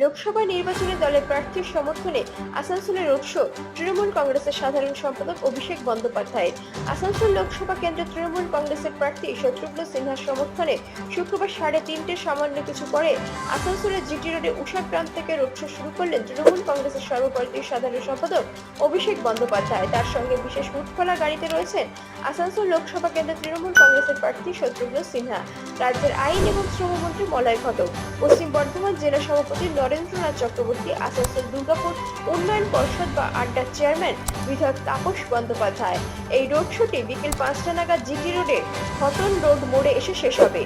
লোকসভা নির্বাচনে দলের প্রার্থীর সমর্থনে আসানসোলে রোড শো তৃণমূল কংগ্রেসের সাধারণ সম্পাদক অভিষেক বন্দ্যোপাধ্যায়ের আসানসোল লোকসভা কেন্দ্রে তৃণমূল কংগ্রেসের প্রার্থী শত্রুঘ্ন সিনহার সমর্থনে শুক্রবার সাড়ে তিনটে সামান্য কিছু পরে আসানসোলের জিটি রোডে উষাগ্রাম থেকে রোড শো শুরু করলেন তৃণমূল কংগ্রেসের সর্বভারতীয় সাধারণ সম্পাদক অভিষেক বন্দ্যোপাধ্যায়। তার সঙ্গে বিশেষ মুখখোলা গাড়িতে রয়েছেন আসানসোল লোকসভা কেন্দ্রে তৃণমূল কংগ্রেসের প্রার্থী শত্রুঘ্ন সিনহা। রাজ্যের আইন এবং শ্রমমন্ত্রী মলয় ঘটক, পশ্চিম বর্ধমান জেলা সভাপতি নরেন্দ্রনাথ চক্রবর্তী, আসানসোল দুর্গাপুর উন্নয়ন পর্ষদ বা আড্ডার চেয়ারম্যান বিধায়ক তাপস বন্দ্যোপাধ্যায়। এই রোড শোটি বিকেল পাঁচটা নাগাদ জিটি রোডে হতন রোড মোড়ে এসে শেষ হবে।